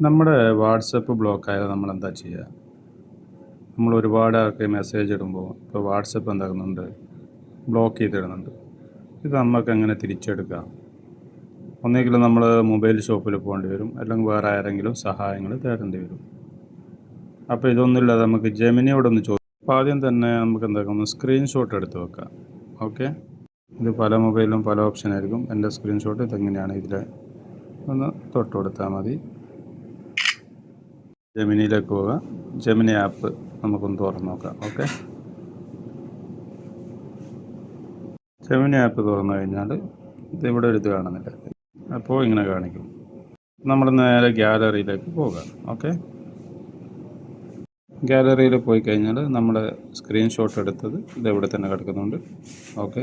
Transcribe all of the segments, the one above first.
നമ്മുടെ WhatsApp block ആയാൽ നമ്മൾ എന്താ ചെയ്യുക? നമ്മൾ ഒരുപാട് ആൾക്ക് മെസ്സേജ് ഇടുമ്പോൾ ഇപ്പോൾ വാട്സപ്പ് എന്താക്കുന്നുണ്ട്? ബ്ലോക്ക് ചെയ്തിടുന്നുണ്ട്. ഇത് നമുക്ക് എങ്ങനെ തിരിച്ചെടുക്കാം? ഒന്നെങ്കിലും നമ്മൾ മൊബൈൽ ഷോപ്പിൽ പോകേണ്ടി വരും. അല്ലെങ്കിൽ വേറെ ആരെങ്കിലും സഹായങ്ങൾ തേടേണ്ടി വരും. അപ്പോൾ ഇതൊന്നുമില്ലാതെ നമുക്ക് ജെമിനിയോടൊന്ന് ചോദിക്കും അപ്പോൾ ആദ്യം തന്നെ നമുക്ക് എന്താക്കാം സ്ക്രീൻഷോട്ട് എടുത്ത് വെക്കാം. ഓക്കെ ഇത് പല മൊബൈലിലും പല ഓപ്ഷൻ ആയിരിക്കും. എന്റെ സ്ക്രീൻഷോട്ട് ഇതെങ്ങനെയാണ്? ഇതിൽ ഒന്ന് തൊട്ട് കൊടുത്താൽ മതി. ജെമിനിയിലേക്ക് പോവുക ജെമിനി ആപ്പ് നമുക്കൊന്ന് തുറന്ന് നോക്കാം. ഓക്കെ ജെമിനി ആപ്പ് തുറന്നു കഴിഞ്ഞാൽ ഇത് ഇവിടെ ഒരു ഇത് കാണുന്നില്ല. അപ്പോൾ ഇങ്ങനെ കാണിക്കും. നമ്മൾ നേരെ ഗ്യാലറിയിലേക്ക് പോകാം. ഓക്കെ ഗ്യാലറിയിൽ പോയി കഴിഞ്ഞാൽ നമ്മൾ സ്ക്രീൻഷോട്ട് എടുത്തത് ഇത് ഇവിടെ തന്നെ കിടക്കുന്നുണ്ട്. ഓക്കെ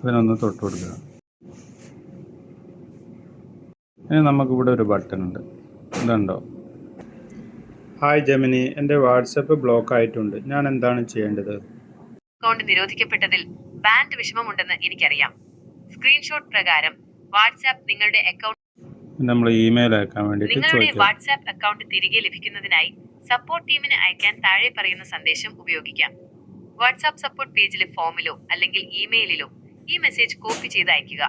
അതിനൊന്ന് തൊട്ട് കൊടുക്കുക. ഇനി നമുക്കിവിടെ ഒരു ബട്ടൺ ഉണ്ട്. ഇതുണ്ടോ? ഹായ് ജമിനി എന്റെ വാട്സപ്പ് ബ്ലോക്ക് ആയിട്ടുണ്ട് ഞാൻ എന്താണ് ചെയ്യേണ്ടത്? അക്കൗണ്ട് നിരോധിക്കപ്പെട്ടതിൽ ബാൻഡ് വിഷമമുണ്ടെന്ന് എനിക്കറിയാം. സ്ക്രീൻഷോട്ട് പ്രകാരം വാട്സാപ്പ് നിങ്ങളുടെ അക്കൗണ്ട് നമ്മൾ ഇമെയിൽ അയക്കാൻ വേണ്ടി നിങ്ങളുടെ വാട്സാപ്പ് അക്കൗണ്ട് തിരികെ ലഭിക്കുന്നതിനായി സപ്പോർട്ട് ടീമിന് അയക്കാൻ താഴെ പറയുന്ന സന്ദേശം ഉപയോഗിക്കാം. വാട്സാപ്പ് സപ്പോർട്ട് പേജിലെ ഫോമിലോ അല്ലെങ്കിൽ ഇമെയിലിലോ ഈ മെസ്സേജ് കോപ്പി ചെയ്ത് അയക്കുക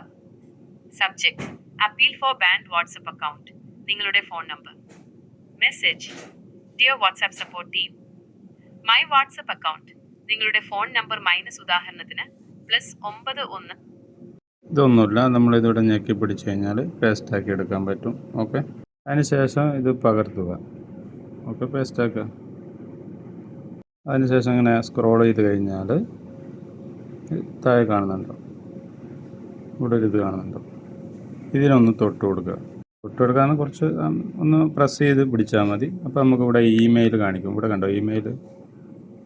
subject appeal for banned WhatsApp account നിങ്ങളുടെ phone number. Message dear WhatsApp support team my WhatsApp account നിങ്ങളുടെ ഫോൺ നമ്പർ മൈനസ് ഉദാഹരണത്തിന് പ്ലസ് ഒമ്പത് ഒന്ന്. ഇതൊന്നുമില്ല. നമ്മളിതിവിടെ ഞെക്കി പിടിച്ചു കഴിഞ്ഞാൽ പേസ്റ്റ് ആക്കി എടുക്കാൻ പറ്റും. ഓക്കെ അതിനുശേഷം ഇത് പകർത്തുക. ഓക്കെ പേസ്റ്റ് ആക്കുക. അതിനുശേഷം ഇങ്ങനെ സ്ക്രോൾ ചെയ്ത് കഴിഞ്ഞാൽ താഴെ കാണുന്നുണ്ടോ? ഇവിടെ ഒരു ഇത് കാണുന്നുണ്ടോ? ഇതിനൊന്ന് തൊട്ട് കൊടുക്കുക. തൊട്ട് കൊടുക്കാൻ കുറച്ച് ഒന്ന് പ്രസ് ചെയ്ത് പിടിച്ചാൽ മതി. അപ്പോൾ നമുക്ക് ഇവിടെ ഇമെയിൽ കാണിക്കും. ഇവിടെ കണ്ടോ ഇമെയിൽ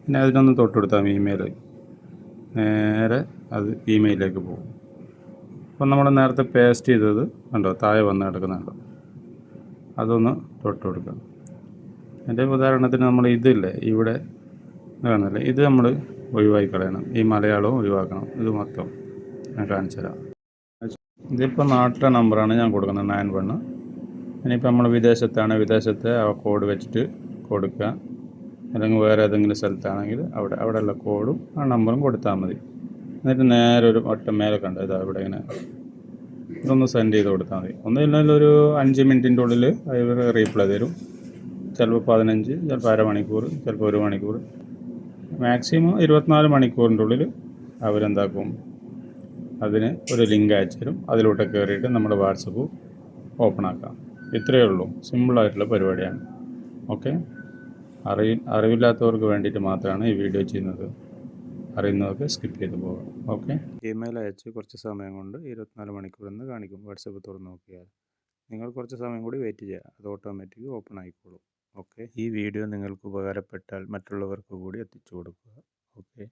പിന്നെ അതിനൊന്ന് തൊട്ട് കൊടുത്താൽ മതി ഇമെയിൽ നേരെ അത് ഇമെയിലേക്ക് പോകും. അപ്പം നമ്മൾ നേരത്തെ പേസ്റ്റ് ചെയ്തത് കണ്ടോ? താഴെ വന്ന് കിടക്കുന്നുണ്ടോ അതൊന്ന് തൊട്ട് കൊടുക്കാം എന്റെ ഉദാഹരണത്തിന് നമ്മൾ ഇതില്ലേ? ഇവിടെ കാണുന്നില്ലേ ഇത് നമ്മൾ ഒഴിവാക്കി കളയണം. ഈ മലയാളവും ഒഴിവാക്കണം. ഇത് മൊത്തം ഞാൻ കാണിച്ചു തരാം ഇതിപ്പോൾ നാട്ടിലെ നമ്പറാണ് ഞാൻ കൊടുക്കുന്നത് നയൻ വണ്ണ് ഇനിയിപ്പോൾ നമ്മൾ വിദേശത്താണ്. വിദേശത്തെ ആ കോഡ് വെച്ചിട്ട് കൊടുക്കുക അല്ലെങ്കിൽ വേറെ ഏതെങ്കിലും സ്ഥലത്താണെങ്കിൽ അവിടെ അവിടെയുള്ള കോഡും ആ നമ്പറും കൊടുത്താൽ മതി. എന്നിട്ട് നേരെ ഒരു ഒറ്റ മേലെ കണ്ടോ? ഇതാ ഇവിടെ ഇങ്ങനെ. ഇതൊന്ന് സെൻഡ് ചെയ്ത് കൊടുത്താൽ മതി. ഒന്നുമില്ലെങ്കിൽ ഒരു അഞ്ച് മിനിറ്റിന്റെ ഉള്ളിൽ അവർ റീപ്ലൈ തരും. ചിലപ്പോൾ പതിനഞ്ച് ചിലപ്പോൾ അരമണിക്കൂർ ചിലപ്പോൾ ഒരു മണിക്കൂർ. മാക്സിമം ഇരുപത്തിനാല് മണിക്കൂറിന്റെ ഉള്ളിൽ അവരെന്താക്കും? അതിന് ഒരു ലിങ്ക് അയച്ചു തരും. അതിലോട്ട് കയറിയിട്ട് നമ്മുടെ വാട്സപ്പ് ഓപ്പൺ ആക്കാം. ഇത്രയേ ഉള്ളൂ. സിമ്പിളായിട്ടുള്ള പരിപാടിയാണ്. ഓക്കെ അറിയി അറിവില്ലാത്തവർക്ക് വേണ്ടിയിട്ട് മാത്രമാണ് ഈ വീഡിയോ ചെയ്യുന്നത്. അറിയുന്നവർക്ക് സ്കിപ്പ് ചെയ്ത് പോകാം. ഓക്കെ ഇമെയിൽ അയച്ച് കുറച്ച് സമയം കൊണ്ട് ഇരുപത്തിനാല് മണിക്കൂർ എന്ന് കാണിക്കും. വാട്സപ്പ് തുറന്ന് നോക്കിയാൽ. നിങ്ങൾ കുറച്ച് സമയം കൂടി വെയിറ്റ് ചെയ്യുക. അത് ഓട്ടോമാറ്റിക് ഓപ്പൺ ആയിക്കോളും. ഓക്കെ ഈ വീഡിയോ നിങ്ങൾക്ക് ഉപകാരപ്പെട്ടാൽ മറ്റുള്ളവർക്ക് കൂടി എത്തിച്ചു കൊടുക്കുക. ഓക്കെ